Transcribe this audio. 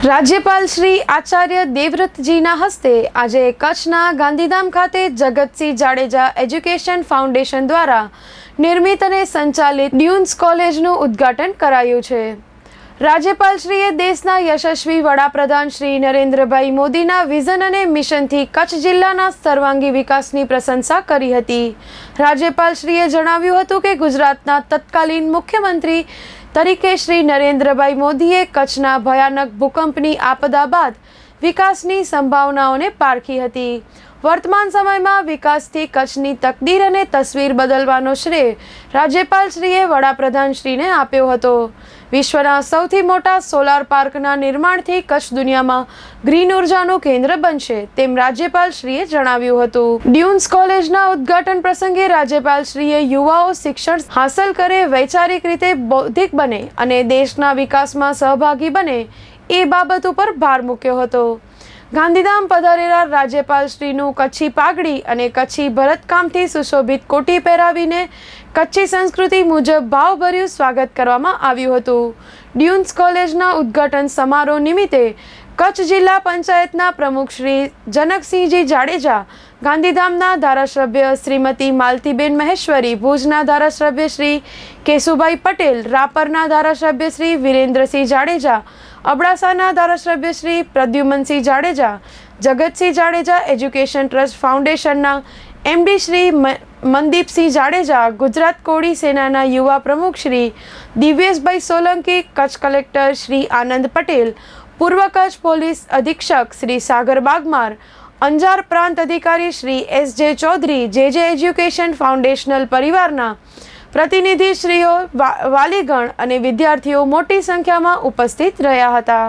રાજ્યપાલ શ્રી આચાર્ય દેવવ્રતજીના હસ્તે આજે કચ્છના ગાંધીધામ ખાતે જગતસિંહ જાડેજા એજ્યુકેશન ફાઉન્ડેશન દ્વારા નિર્મિત અને સંચાલિત ડ્યુન્સ કોલેજનું ઉદ્ઘાટન કરાયું છે. રાજ્યપાલશ્રીએ દેશના યશસ્વી વડાપ્રધાન શ્રી નરેન્દ્રભાઈ મોદીના વિઝન અને મિશનથી કચ્છ જિલ્લાના સર્વાંગી વિકાસની પ્રશંસા કરી હતી. રાજ્યપાલશ્રીએ જણાવ્યું હતું કે ગુજરાતના તત્કાલીન મુખ્યમંત્રી તરીકે શ્રી નરેન્દ્રભાઈ મોદીએ કચ્છના ભયાનક ભૂકંપની આપદા બાદ વિકાસની સંભાવનાઓને પારખી હતી. વર્તમાન સમયમાં વિકાસથી કચ્છની તકદીર અને તસવીર બદલવાનો શ્રેય રાજ્યપાલશ્રીએ વડાપ્રધાનશ્રીને આપ્યો હતો. વિશ્વના સૌથી મોટા સોલાર પાર્કના નિર્માણથી કચ્છ દુનિયામાં ગ્રીન ઉર્જાનું કેન્દ્ર બનશે તેમ રાજ્યપાલશ્રીએ જણાવ્યું હતું. ડ્યુન્સ કોલેજના ઉદ્ઘાટન પ્રસંગે રાજ્યપાલશ્રીએ યુવાઓ શિક્ષણ હાંસલ કરે વૈચારિક રીતે બૌદ્ધિક બને અને દેશના વિકાસમાં સહભાગી બને એ બાબત ઉપર ભાર મૂક્યો હતો. ગાંધીધામ પધારેલા રાજ્યપાલશ્રીનું કચ્છી પાઘડી અને કચ્છી ભરતકામથી સુશોભિત કોટી પહેરાવીને કચ્છી સંસ્કૃતિ મુજબ ભાવભર્યું સ્વાગત કરવામાં આવ્યું હતું. ડ્યુન્સ કોલેજના ઉદ્ઘાટન સમારોહ નિમિત્તે કચ્છ જિલ્લા પંચાયતના પ્રમુખ શ્રી જનકસિંહજી જાડેજા, ગાંધીધામના ધારાસભ્ય શ્રીમતી માલતીબેન મહેશ્વરી, ભુજના ધારાસભ્ય શ્રી કેશુભાઈ પટેલ, રાપરના ધારાસભ્ય શ્રી વિરેન્દ્રસિંહ જાડેજા, અબડાસાના ધારાસભ્ય શ્રી પ્રદ્યુમનસિંહ જાડેજા, જગતસિંહ જાડેજા એજ્યુકેશન ટ્રસ્ટ ફાઉન્ડેશનના એમડી શ્રી મનદીપસિંહ જાડેજા, ગુજરાત કોળી સેનાના યુવા પ્રમુખ શ્રી દિવ્યેશભાઈ સોલંકી, કચ્છ કલેક્ટર શ્રી આનંદ પટેલ પૂર્વ કચ્છ પોલીસ અધિક્ષક શ્રી સાગર બાગમાર, અંજાર પ્રાંત અધિકારી શ્રી એસ જે ચૌધરી જે જે એજ્યુકેશન ફાઉન્ડેશનલ પરિવારના પ્રતિનિધિશ્રીઓ વાલીગણ અને વિદ્યાર્થીઓ મોટી સંખ્યામાં ઉપસ્થિત રહ્યા હતા.